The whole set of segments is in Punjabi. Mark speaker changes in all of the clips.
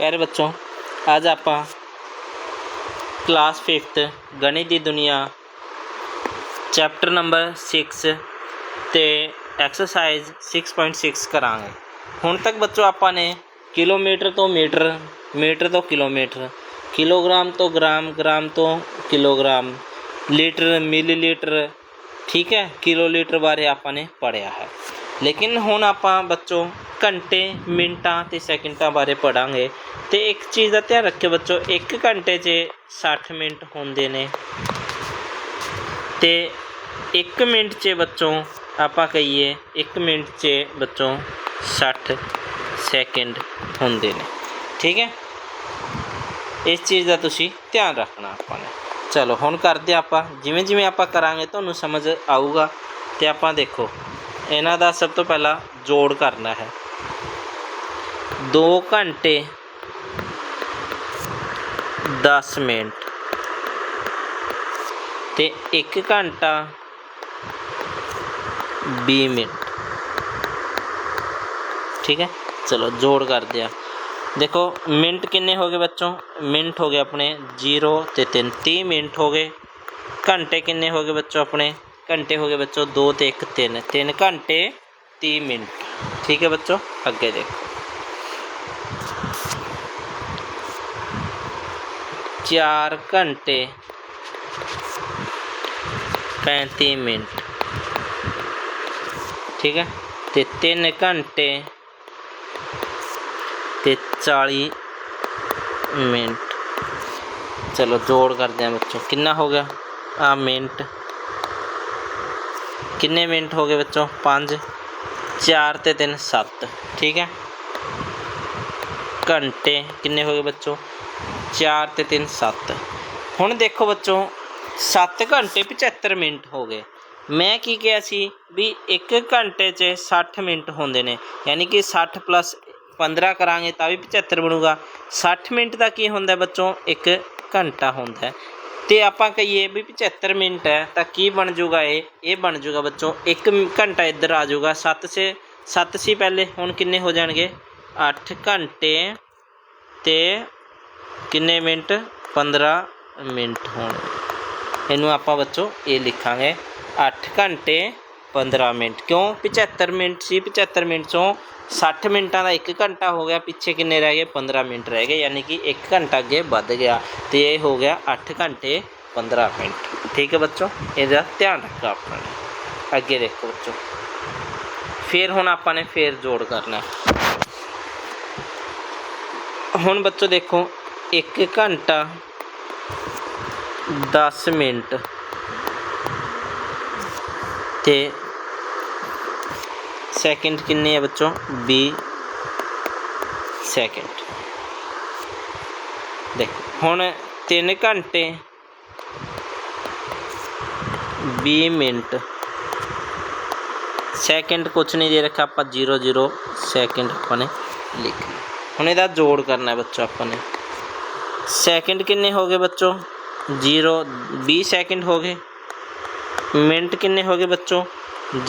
Speaker 1: ਪਿਆਰੇ ਬੱਚੋ ਅੱਜ ਆਪਾਂ ਕਲਾਸ 5th ਗਣਿਤ ਦੀ ਦੁਨੀਆ ਚੈਪਟਰ ਨੰਬਰ 6 ਤੇ ਐਕਸਰਸਾਈਜ਼ 6.6 ਕਰਾਂਗੇ ਹੁਣ ਤੱਕ ਬੱਚੋ ਆਪਾਂ ਨੇ ਕਿਲੋਮੀਟਰ ਤੋਂ ਮੀਟਰ ਮੀਟਰ ਤੋਂ ਕਿਲੋਮੀਟਰ ਕਿਲੋਗ੍ਰਾਮ ਤੋਂ ਗ੍ਰਾਮ ਗ੍ਰਾਮ ਤੋਂ ਕਿਲੋਗ੍ਰਾਮ ਲੀਟਰ ਮਿਲੀਲੀਟਰ ਠੀਕ ਹੈ ਕਿਲੋਲੀਟਰ ਬਾਰੇ ਆਪਾਂ ਨੇ ਪੜਿਆ ਹੈ ਲੇਕਿਨ ਹੁਣ ਆਪਾਂ ਬੱਚੋ ਘੰਟੇ, ਮਿੰਟਾਂ ਅਤੇ ਸੈਕਿੰਟਾਂ ਬਾਰੇ ਪੜਾਂਗੇ ਅਤੇ ਇੱਕ ਚੀਜ਼ ਦਾ ਧਿਆਨ ਰੱਖਿਓ ਬੱਚੋ, ਇੱਕ ਘੰਟੇ 'ਚ ਸੱਠ ਮਿੰਟ ਹੁੰਦੇ ਨੇ ਅਤੇ ਇੱਕ ਮਿੰਟ 'ਚ ਬੱਚੋਂ, ਆਪਾਂ ਕਹੀਏ ਇੱਕ ਮਿੰਟ 'ਚ ਬੱਚੋਂ 60 ਸੈਕਿੰਡ ਹੁੰਦੇ ਨੇ। ਠੀਕ ਹੈ? ਇਸ ਚੀਜ਼ ਦਾ ਤੁਸੀਂ ਧਿਆਨ ਰੱਖਣਾ ਆਪਾਂ ਨੇ। ਚਲੋ, ਹੁਣ ਕਰਦੇ ਆਪਾਂ। ਜਿਵੇਂ ਜਿਵੇਂ ਆਪਾਂ ਕਰਾਂਗੇ, ਤੁਹਾਨੂੰ ਸਮਝ ਆਊਗਾ। ਤੇ ਆਪਾਂ ਦੇਖੋ, ਇਹਨਾਂ ਦਾ ਸਭ ਤੋਂ ਪਹਿਲਾਂ ਜੋੜ ਕਰਨਾ ਹੈ। 2 ਘੰਟੇ 10 ਮਿੰਟ ਤੇ 1 ਘੰਟਾ 20 ਮਿੰਟ ਠੀਕ ਹੈ ਚਲੋ ਜੋੜ ਕਰਦੇ ਆ ਦੇਖੋ ਮਿੰਟ ਕਿੰਨੇ ਹੋ ਗਏ ਬੱਚੋ ਮਿੰਟ ਹੋ ਗਏ ਆਪਣੇ 0 ਤੇ 3 30 ਮਿੰਟ ਹੋ ਗਏ ਘੰਟੇ ਕਿੰਨੇ ਹੋ ਗਏ ਬੱਚੋ ਆਪਣੇ ਘੰਟੇ ਹੋ ਗਏ ਬੱਚੋ 2 ਤੇ 1 3 3 ਘੰਟੇ 30 ਮਿੰਟ ਠੀਕ ਹੈ ਬੱਚੋ ਅੱਗੇ ਦੇਖੋ 4 ਘੰਟੇ 35 ਮਿੰਟ ਠੀਕ ਹੈ ਤੇ 3 ਘੰਟੇ ਤੇ 40 ਮਿੰਟ ਚਲੋ ਜੋੜ ਕਰਦੇ ਹਾਂ ਬੱਚੋ ਕਿੰਨਾ ਹੋ ਗਿਆ ਆ ਮਿੰਟ ਕਿੰਨੇ ਮਿੰਟ ਹੋ ਗਏ ਬੱਚੋ 5 4 ਤੇ 3 7 ਠੀਕ ਹੈ ਘੰਟੇ ਕਿੰਨੇ ਹੋ ਗਏ ਬੱਚੋ 4 ਤੇ 3 7 ਹੁਣ ਦੇਖੋ ਬੱਚੋ 7 ਘੰਟੇ 75 ਮਿੰਟ ਹੋ ਗਏ। ਮੈਂ ਕੀ ਕਿਹਾ ਸੀ? ਵੀ 1 ਘੰਟੇ 'ਚ 60 ਮਿੰਟ ਹੁੰਦੇ ਨੇ। ਯਾਨੀ ਕਿ 60 ਪਲੱਸ 15 ਕਰਾਂਗੇ ਤਾਂ ਵੀ 75 ਬਣੂਗਾ। 60 ਮਿੰਟ ਦਾ ਕੀ ਹੁੰਦਾ ਬੱਚੋ? 1 ਘੰਟਾ ਹੁੰਦਾ। ਹੈ ਤੇ ਆਪਾਂ ਕਹੀਏ ਵੀ 75 ਮਿੰਟ ਹੈ, ਤਾਂ ਕੀ ਬਣ ਜਾਊਗਾ ਇਹ? ਇਹ ਬਣ ਜਾਊਗਾ ਬੱਚੋ 1 ਘੰਟਾ ਇੱਧਰ ਆ ਜਾਊਗਾ 7 ਸੇ 7 ਸੀ ਪਹਿਲੇ, ਹੁਣ ਕਿੰਨੇ ਹੋ ਜਾਣਗੇ? 8 ਘੰਟੇ ਤੇ ਕਿੰਨੇ ਮਿੰਟ? 15 ਮਿੰਟ ਹੋਣਗੇ ਇਹਨੂੰ ਆਪਾਂ ਬੱਚੋ ਇਹ ਲਿਖਾਂਗੇ। 8 ਘੰਟੇ 15 ਮਿੰਟ। ਕਿਉਂ? 75 ਮਿੰਟ ਸੀ 75 ਮਿੰਟ ਚੋਂ 60 ਮਿੰਟਾਂ ਦਾ 1 ਘੰਟਾ ਹੋ ਗਿਆ। ਪਿੱਛੇ ਕਿੰਨੇ ਰਹਿ ਗਏ? 15 ਮਿੰਟ ਰਹਿ ਗਏ। ਯਾਨੀ ਕਿ 1 ਘੰਟਾ ਅੱਗੇ ਵੱਧ ਗਿਆ। ਤੇ ਇਹ ਹੋ ਗਿਆ 8 ਘੰਟੇ 15 ਮਿੰਟ। ਠੀਕ ਹੈ ਬੱਚੋ? ਇਹਦਾ ਧਿਆਨ ਰੱਖੋ ਆਪਣਾ। ਅੱਗੇ ਦੇਖੋ ਬੱਚੋ। ਫਿਰ ਹੁਣ ਆਪਾਂ ਨੇ ਫੇਰ ਜੋੜ ਕਰਨਾ। ਹੁਣ ਬੱਚੋ ਦੇਖੋ 1 ਘੰਟਾ 10 ਮਿੰਟ। ਤੇ ਸੈਕਿੰਡ ਕਿੰਨੇ ਆ ਬੱਚੋ? 20 ਸੈਕਿੰਡ। ਦੇਖੋ, ਹੁਣ 3 ਘੰਟੇ 20 ਮਿੰਟ। ਸੈਕਿੰਡ ਕੁਛ ਨਹੀਂ ਦੇ ਰੱਖਿਆ, ਆਪਾਂ 00 ਸੈਕਿੰਡ ਆਪਾਂ ਨੇ ਲਿਖ ਹੁਣ ਇਹਦਾ ਜੋੜ ਕਰਨਾ ਹੈ ਬੱਚੋ ਆਪਾਂ ਨੇ। ਸੈਕਿੰਡ ਕਿੰਨੇ ਹੋ ਗਏ ਬੱਚੋ 0 20 ਸੈਕਿੰਡ ਹੋ ਗਏ ਮਿੰਟ ਕਿੰਨੇ ਹੋ ਗਏ ਬੱਚੋ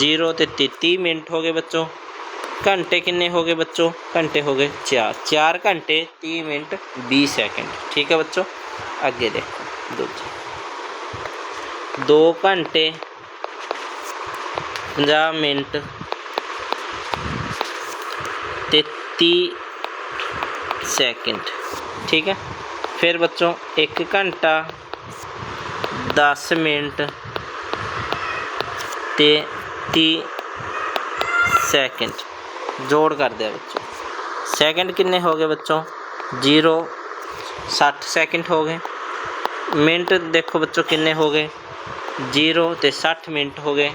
Speaker 1: 0 ਤੇ 33 ਮਿੰਟ ਹੋ ਗਏ ਬੱਚੋ ਘੰਟੇ ਕਿੰਨੇ ਹੋ ਗਏ ਬੱਚੋ ਘੰਟੇ ਹੋ ਗਏ 4 4 ਘੰਟੇ 30 ਮਿੰਟ 20 ਸੈਕਿੰਡ ਠੀਕ ਹੈ ਬੱਚੋ ਅੱਗੇ ਦੇਖੋ ਦੂਜੀ 2 ਘੰਟੇ 50 ਮਿੰਟ ਤੇ 30 ਸੈਕਿੰਡ ਠੀਕ ਹੈ ਫਿਰ ਬੱਚੋ 1 ਘੰਟਾ 10 ਮਿੰਟ ਤੇ 30 ਸੈਕਿੰਡ। ਜੋੜ ਕਰਦੇ ਆ ਬੱਚੋ। ਸੈਕਿੰਡ ਕਿੰਨੇ ਹੋ ਗਏ ਬੱਚੋ? 0 60 ਸੈਕਿੰਡ ਹੋ ਗਏ। ਮਿੰਟ ਦੇਖੋ ਬੱਚੋ ਕਿੰਨੇ ਹੋ ਗਏ? 0 ਤੇ 60 ਮਿੰਟ ਹੋ ਗਏ।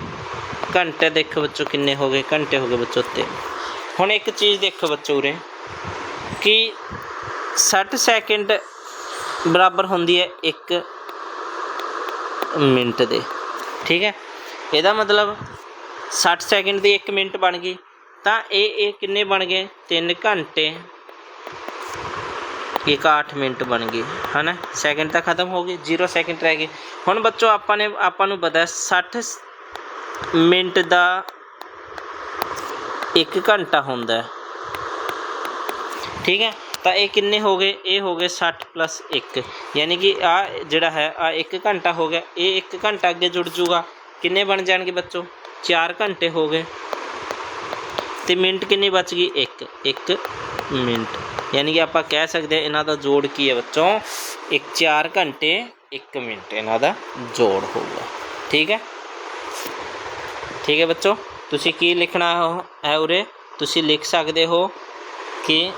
Speaker 1: ਘੰਟੇ ਦੇਖੋ ਬੱਚੋ ਕਿੰਨੇ ਹੋ ਗਏ? ਘੰਟੇ ਹੋ ਗਏ ਬੱਚੋ ਤੇ ਹੁਣ ਇੱਕ ਚੀਜ਼ ਦੇਖੋ ਬੱਚੋ ਉਰੇ। ਕਿ 60 ਸੈਕਿੰਡ ਬਰਾਬਰ ਹੁੰਦੀ ਹੈ 1 ਮਿੰਟ ਦੇ। ਠੀਕ ਹੈ? ਇਹਦਾ ਮਤਲਬ 60 ਸੈਕਿੰਡ ਦੀ 1 ਮਿੰਟ ਬਣ ਗਈ। ਤਾਂ ਇਹ ਇਹ ਕਿੰਨੇ ਬਣ ਗਏ? 3 ਘੰਟੇ। ਇੱਕ 8 ਮਿੰਟ ਬਣ ਗਏ ਹਨਾ? ਸੈਕਿੰਡ ਤਾਂ ਖਤਮ ਹੋ ਗਏ 0 ਸੈਕਿੰਡ ਰਹਿ ਗਏ ਹੁਣ ਬੱਚੋ, ਆਪਾਂ ਨੇ, ਆਪਾਂ ਨੂੰ ਪਤਾ ਹੈ 60 ਮਿੰਟ ਦਾ 1 ਘੰਟਾ ਹੁੰਦਾ ਠੀਕ ਹੈ? ਤਾਂ ਇਹ ਕਿੰਨੇ ਹੋ ਗਏ? ਇਹ ਹੋ ਗਏ 60 ਪਲੱਸ 1 ਯਾਨੀ ਕਿ ਆ ਜਿਹੜਾ ਹੈ, ਆ 1 ਘੰਟਾ ਹੋ ਗਿਆ। ਇਹ 1 ਘੰਟਾ ਅੱਗੇ ਜੁੜ ਜੂਗਾ। ਕਿੰਨੇ ਬਣ ਜਾਣਗੇ ਬੱਚੋ? 4 ਘੰਟੇ ਹੋ ਗਏ। ਤੇ ਮਿੰਟ ਕਿੰਨੀ ਬਚ ਗਈ? 1 1 ਮਿੰਟ। ਯਾਨੀ ਕਿ ਆਪਾਂ ਕਹਿ ਸਕਦੇ ਹਾਂ ਇਹਨਾਂ ਦਾ ਜੋੜ ਕੀ ਹੈ ਬੱਚੋ? ਇੱਕ 4 ਘੰਟੇ 1 ਮਿੰਟ ਇਹਨਾਂ ਦਾ ਜੋੜ ਹੋਊਗਾ। ਠੀਕ ਹੈ? ਠੀਕ ਹੈ ਬੱਚੋ? ਤੁਸੀਂ ਕੀ ਲਿਖਣਾ ਹੈ? ਉਰੇ ਤੁਸੀਂ ਲਿਖ ਸਕਦੇ ਹੋ ਕਿ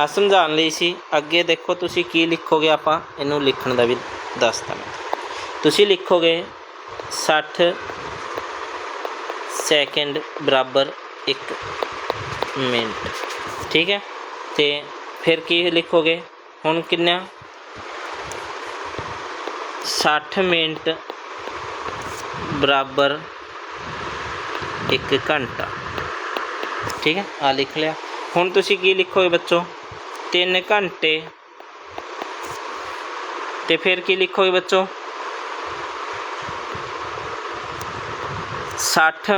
Speaker 1: ਆ ਸਮਝਾਉਣ ਲਈ ਸੀ। ਅੱਗੇ ਦੇਖੋ ਤੁਸੀਂ ਕੀ ਲਿਖੋਗੇ ਆਪਾਂ, ਇਹਨੂੰ ਲਿਖਣ ਦਾ ਵੀ ਦੱਸਦਾ ਮੈਂ। ਤੁਸੀਂ ਲਿਖੋਗੇ 60 ਸੈਕਿੰਡ ਬਰਾਬਰ 1 ਮਿੰਟ, ਠੀਕ ਹੈ? ਤੇ ਫਿਰ ਕੀ ਲਿਖੋਗੇ? ਹੁਣ ਕਿੰਨਾ? 60 ਮਿੰਟ ਬਰਾਬਰ 1 ਘੰਟਾ, ਠੀਕ ਹੈ? ਆ ਲਿਖ ਲਿਆ। ਹੁਣ ਤੁਸੀਂ ਕੀ ਲਿਖੋਗੇ ਬੱਚੋ? 3 ਘੰਟੇ ਤੇ ਫਿਰ ਕੀ ਲਿਖੋਗੇ ਬੱਚੋ 60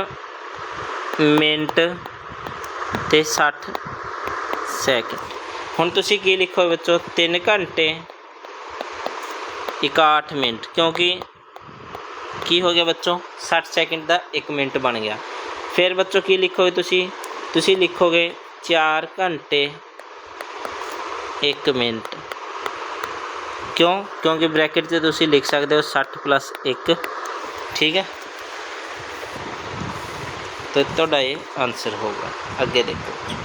Speaker 1: ਮਿੰਟ ਤੇ 60 ਸੈਕਿੰਡ ਹੁਣ ਤੁਸੀਂ ਕੀ ਲਿਖੋਗੇ ਬੱਚੋ 3 ਘੰਟੇ 61 ਮਿੰਟ ਕਿਉਂਕਿ ਕੀ ਹੋ ਗਿਆ ਬੱਚੋ 60 ਸੈਕਿੰਡ ਦਾ 1 ਮਿੰਟ ਬਣ ਗਿਆ ਫਿਰ ਬੱਚੋ ਕੀ ਲਿਖੋਗੇ ਤੁਸੀਂ ਤੁਸੀਂ ਲਿਖੋਗੇ 4 ਘੰਟੇ 1 ਮਿੰਟ। ਕਿਉਂ? ਕਿਉਂਕਿ ਬ੍ਰੈਕਟ 'ਚ ਤੁਸੀਂ ਲਿਖ ਸਕਦੇ ਹੋ 60 ਪਲੱਸ 1 ਠੀਕ ਹੈ? ਤੇ ਤੁਹਾਡਾ ਇਹ ਆਨਸਰ ਹੋਗਾ ਅੱਗੇ ਦੇਖੋ।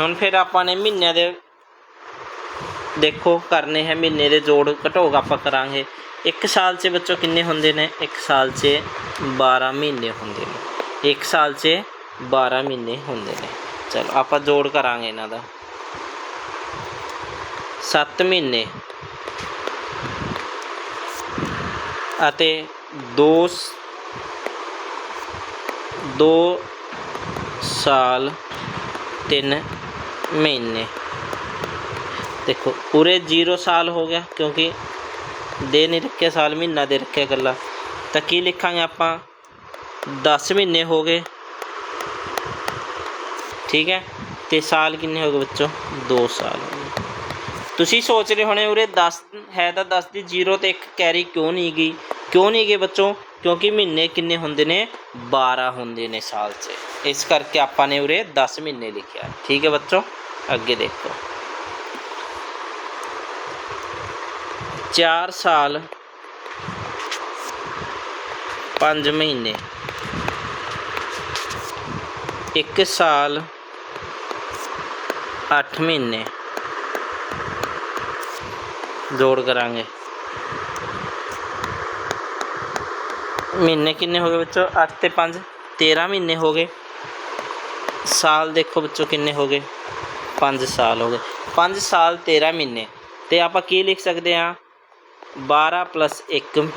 Speaker 1: ਹੁਣ ਫਿਰ ਆਪਾਂ ਨੇ ਮਹੀਨਿਆਂ ਦੇ ਦੇਖੋ, ਕਰਨੇ ਹੈ ਮਹੀਨੇ ਦੇ ਜੋੜ ਘਟੋਗ ਆਪਾਂ ਕਰਾਂਗੇ। ਇੱਕ ਸਾਲ 'ਚ ਬੱਚੋ ਕਿੰਨੇ ਹੁੰਦੇ ਨੇ? ਇੱਕ ਸਾਲ 'ਚ 12 ਮਹੀਨੇ ਹੁੰਦੇ ਨੇ। ਇੱਕ ਸਾਲ 'ਚ 12 ਮਹੀਨੇ ਹੁੰਦੇ ਨੇ। ਚਲੋ, ਆਪਾਂ ਜੋੜ ਕਰਾਂਗੇ ਇਹਨਾਂ ਦਾ। 7 ਮਹੀਨੇ ਅਤੇ 2 2 ਸਾਲ 3 ਮਹੀਨੇ। ਦੇਖੋ, ਪੂਰੇ 0 ਸਾਲ ਹੋ ਗਿਆ ਕਿਉਂਕਿ ਦੇ ਨਹੀਂ ਰੱਖਿਆ, ਸਾਲ ਮਹੀਨਾ ਦੇ ਰੱਖਿਆ ਇਕੱਲਾ ਤਾਂ ਕੀ ਲਿਖਾਂਗੇ ਆਪਾਂ? 10 ਮਹੀਨੇ ਹੋ ਗਏ। ਠੀਕ ਹੈ? ਤੇ ਸਾਲ ਕਿੰਨੇ ਹੋ ਗਏ ਬੱਚੋ? 2 ਸਾਲ। ਹੋ ਗਏ ਤੁਸੀਂ ਸੋਚ ਰਹੇ ਹੋਣੇ ਉਰੇ 10 ਹੈ ਤਾਂ 10 ਦੀ 0 ਤੇ 1 ਕੈਰੀ ਕਿਉਂ ਨਹੀਂ ਗਈ ਕਿਉਂ ਨਹੀਂ ਗਏ ਬੱਚੋ ਕਿਉਂਕਿ ਮਹੀਨੇ ਕਿੰਨੇ ਹੁੰਦੇ ਨੇ 12 ਹੁੰਦੇ ਨੇ ਸਾਲ 'ਚ ਇਸ ਕਰਕੇ ਆਪਾਂ ਨੇ ਉਰੇ 10 ਮਹੀਨੇ ਲਿਖਿਆ ਠੀਕ ਹੈ ਬੱਚੋ ਅੱਗੇ ਦੇਖੋ 4 ਸਾਲ 5 ਮਹੀਨੇ 1 ਸਾਲ 8 ਮਹੀਨੇ ਜੋੜ ਕਰਾਂਗੇ। ਮਹੀਨੇ ਕਿੰਨੇ ਹੋ ਗਏ ਬੱਚੋ 8 ਤੇ 5 13 ਮਹੀਨੇ ਹੋ ਗਏ। ਸਾਲ ਦੇਖੋ ਬੱਚੋ ਕਿੰਨੇ ਹੋ ਗਏ? 5 ਸਾਲ ਹੋ ਗਏ। 5 ਸਾਲ 13 ਮਹੀਨੇ। ਤੇ ਆਪਾਂ ਕੀ ਲਿਖ ਸਕਦੇ ਹਾਂ? 12 ਪਲੱਸ 1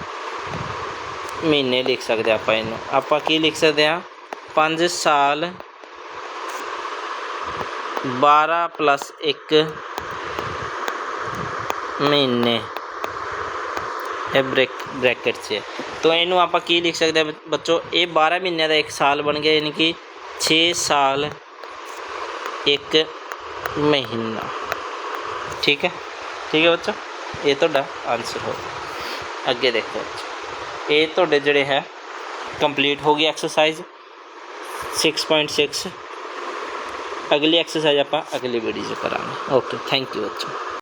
Speaker 1: ਮਹੀਨੇ ਲਿਖ ਸਕਦੇ ਆਪਾਂ ਇਹਨੂੰ। ਆਪਾਂ ਕੀ ਲਿਖ ਸਕਦੇ ਹਾਂ? 5 ਸਾਲ 12 ਪਲੱਸ 1 ਮਹੀਨੇ ਇਹ ਬ੍ਰੈਕ ਬ੍ਰੈਕਟ 'ਚ ਹੈ। ਤਾਂ ਇਹਨੂੰ ਆਪਾਂ ਕੀ ਲਿਖ ਸਕਦੇ ਹਾਂ ਬੱਚੋ? ਇਹ 12 ਮਹੀਨਿਆਂ ਦਾ ਇੱਕ ਸਾਲ ਬਣ ਗਿਆ, ਯਾਨੀ ਕਿ 6 ਸਾਲ ਇੱਕ ਮਹੀਨਾ। ਠੀਕ ਹੈ? ਠੀਕ ਹੈ ਬੱਚੋ? ਇਹ ਤੁਹਾਡਾ ਆਨਸਰ ਹੋ ਗਿਆ। ਅੱਗੇ ਦੇਖੋ ਬੱਚੋ। ਇਹ ਤੁਹਾਡੇ ਜਿਹੜੇ ਹੈ ਕੰਪਲੀਟ ਹੋ ਗਈ ਐਕਸਰਸਾਈਜ਼ 6.6 ਅਗਲੀ ਐਕਸਰਸਾਈਜ਼ ਆਪਾਂ ਅਗਲੀ ਵੀਡੀਓ 'ਚ ਕਰਾਂਗੇ। ਓਕੇ ਥੈਂਕ ਯੂ ਬੱਚੋ।